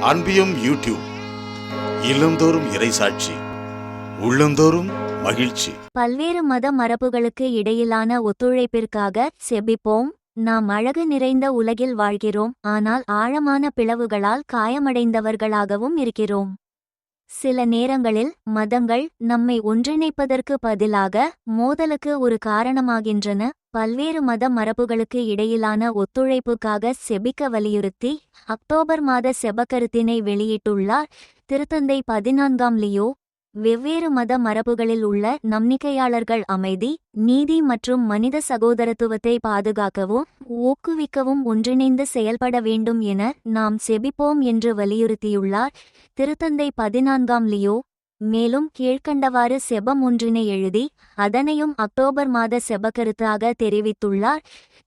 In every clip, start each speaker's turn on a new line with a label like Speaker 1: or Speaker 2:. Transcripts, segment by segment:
Speaker 1: அன்பியும் YouTube இல்லந்தோறும் இறைசாட்சி உள்ளந்தோறும் மகிழ்ச்சி.
Speaker 2: பல்வேறு மத மரபுகளுக்கு இடையிலான ஒத்துழைப்பிற்காக செபிப்போம். நாம் அழகு நிறைந்த உலகில் வாழ்கிறோம். ஆனால் ஆழமான பிளவுகளால் காயமடைந்தவர்களாகவும் இருக்கிறோம். சில நேரங்களில் மதங்கள் நம்மை ஒன்றிணைப்பதற்கு பதிலாக மோதலுக்கு ஒரு காரணமாகின்றன. பல்வேறு மத மரபுகளுக்கு இடையிலான ஒத்துழைப்புக்காக செபிக்க வலியுறுத்தி அக்டோபர் மாத செபக்கருத்தினை வெளியிட்டுள்ளார் திருத்தந்தை பதினான்காம் லியோ. வெவ்வேறு மத மரபுகளில் உள்ள நம்பிக்கையாளர்கள் அமைதி நீதி மற்றும் மனித சகோதரத்துவத்தை பாதுகாக்கவும் ஊக்குவிக்கவும் ஒன்றிணைந்து செயல்பட வேண்டும் என நாம் செபிப்போம் என்று வலியுறுத்தியுள்ளார். திருத்தந்தை பதினான்காம் லியோ மேலும் கீழ்க்கண்டவாறு செபம் ஒன்றினை எழுதி அதனையும் அக்டோபர் மாத செபக்கருத்தாக தெரிவித்துள்ளார்.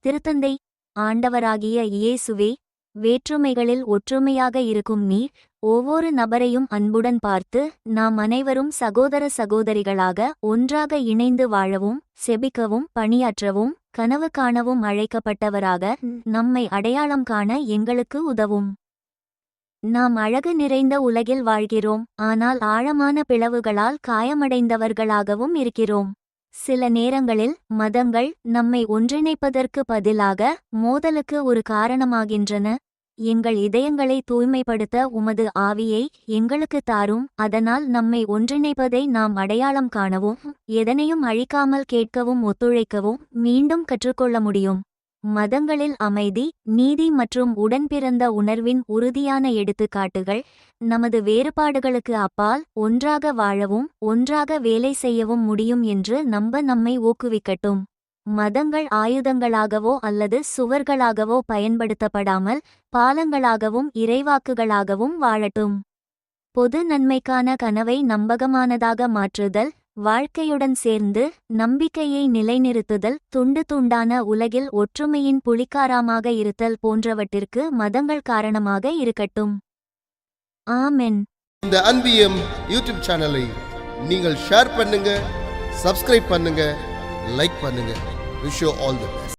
Speaker 2: திருத்தந்தை ஆண்டவராகிய இயேசுவே வேற்றுமைகளில் ஒற்றுமையாக இருக்கும் நீர் ஒவ்வொரு நபரையும் அன்புடன் பார்த்து நாம் அனைவரும் சகோதர சகோதரிகளாக ஒன்றாக இணைந்து வாழவும் செபிக்கவும் பணியாற்றவும் கனவு காணவும் அழைக்கப்பட்டவராக நம்மை அடையாளம் காண எங்களுக்கு உதவும். நாம் அழகு நிறைந்த உலகில் வாழ்கிறோம் ஆனால் ஆழமான பிளவுகளால் காயமடைந்தவர்களாகவும் இருக்கிறோம். சில நேரங்களில் மதங்கள் நம்மை ஒன்றிணைப்பதற்கு பதிலாக மோதலுக்கு ஒரு காரணமாகின்றன. எங்கள் இதயங்களை தூய்மைப்படுத்த உமது ஆவியை எங்களுக்கு தாரும். அதனால் நம்மை ஒன்றிணைப்பதை நாம் அடையாளம் காணவும் எதனையும் அழிக்காமல் கேட்கவும் ஒத்துழைக்கவும் மீண்டும் கற்றுக்கொள்ள முடியும். மதங்களில் அமைதி நீதி மற்றும் உடன்பிறந்த உணர்வின் உறுதியான எடுத்துக்காட்டுகள் நமது வேறுபாடுகளுக்கு அப்பால் ஒன்றாக வாழவும் ஒன்றாக வேலை செய்யவும் முடியும் என்று நம்ப நம்மை ஊக்குவிக்கட்டும். மதங்கள் ஆயுதங்களாகவோ அல்லது சுவர்களாகவோ பயன்படுத்தப்படாமல் பாலங்களாகவும் இறைவாக்குகளாகவும் வாழட்டும். பொது நன்மைக்கான கனவை நம்பகமானதாக மாற்றுதல் வாழ்க்கையுடன் சேர்ந்து நம்பிக்கையை நிலைநிறுத்துதல் துண்டு துண்டான உலகில் ஒற்றுமையின் புலிக்காராமாக இருத்தல் போன்றவற்றிற்கு மதங்கள் காரணமாக இருக்கட்டும். ஆமென்.
Speaker 3: இந்த அன்பியம் யூடியூப் சேனலை நீங்கள் ஷேர் பண்ணுங்க சப்ஸ்கிரைப் பண்ணுங்க லைக் பண்ணுங்க. Wish all the best